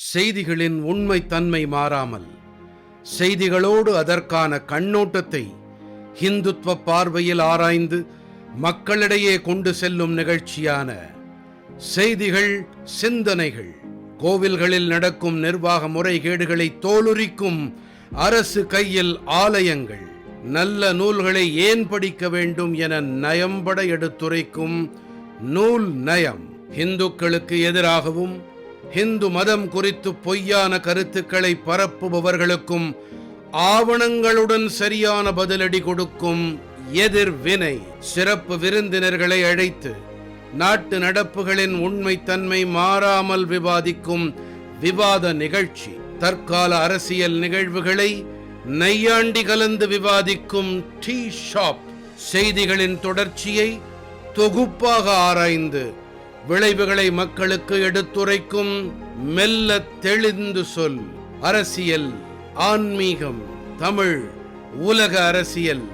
செய்திகளின் உண்மைத்தன்மை மாறாமல் செய்திகளோடு அதற்கான கண்ணோட்டத்தை ஹிந்துத்வ பார்வையில் ஆராய்ந்து மக்களிடையே கொண்டு செல்லும் நிகழ்ச்சியான செய்திகள் சிந்தனைகள் கோவில்களில் நடக்கும் நிர்வாக முறைகேடுகளை தோலுரிக்கும் அரசு கையில் ஆலயங்கள் நல்ல நூல்களை ஏன் படிக்க வேண்டும் என நயம்பட எடுத்துரைக்கும் நூல் நயம் இந்துக்களுக்கு எதிராகவும் ஹிந்து மதம் குறித்து பொய்யான கருத்துக்களை பரப்புபவர்களுக்கும் ஆவணங்களுடன் சரியான பதிலடி கொடுக்கும் எதிர்வினை. சிறப்பு விருந்தினர்களை அழைத்து நாட்டு நடப்புகளின் உண்மைத்தன்மை மாறாமல் விவாதிக்கும் விவாத நிகழ்ச்சி. தற்கால அரசியல் நிகழ்வுகளை நையாண்டி கலந்து விவாதிக்கும் டீ ஷாப். செய்திகளின் தொடர்ச்சியை தொகுப்பாக ஆராய்ந்து விளைவுகளை மக்களுக்கு எடுத்துரைக்கும் மெல்ல தெளிந்து சொல். அரசியல் ஆன்மீகம் தமிழ் உலக அரசியல்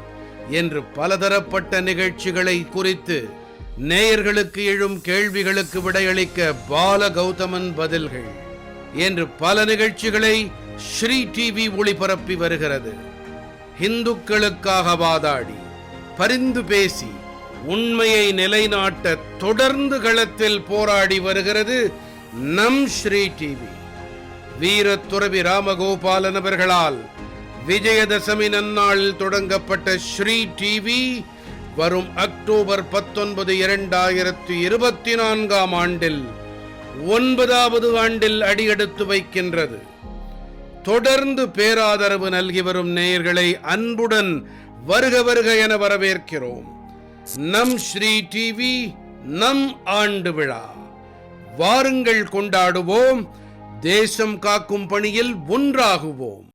என்று பலதரப்பட்ட நிகழ்ச்சிகளை குறித்து நேயர்களுக்கு எழும் கேள்விகளுக்கு விடையளிக்க பால கௌதமன் பதில்கள் என்று பல நிகழ்ச்சிகளை ஸ்ரீ டிவி ஒளிபரப்பி வருகிறது. இந்துக்களுக்காக வாதாடி பரிந்து பேசி உண்மையை நிலைநாட்ட தொடர்ந்து களத்தில் போராடி வருகிறது நம் ஸ்ரீ டிவி வீரத்துறவி ராமகோபாலன் அவர்களால் விஜயதசமி நன்னாளில் தொடங்கப்பட்ட ஸ்ரீ டிவி வரும் அக்டோபர் பத்தொன்பது இரண்டாயிரத்தி இருபத்தி நான்காம் ஆண்டில் ஒன்பதாவது ஆண்டில் அடியெடுத்து வைக்கின்றது. தொடர்ந்து பேராதரவு நல்கி வரும் நேயர்களை அன்புடன் வருக வருக என வரவேற்கிறோம். நம் ஸ்ரீ டிவி நம் ஆண்டு விழா. வாருங்கள் கொண்டாடுவோம் தேசம் காக்கும் பணியில் ஒன்றாகுவோம்.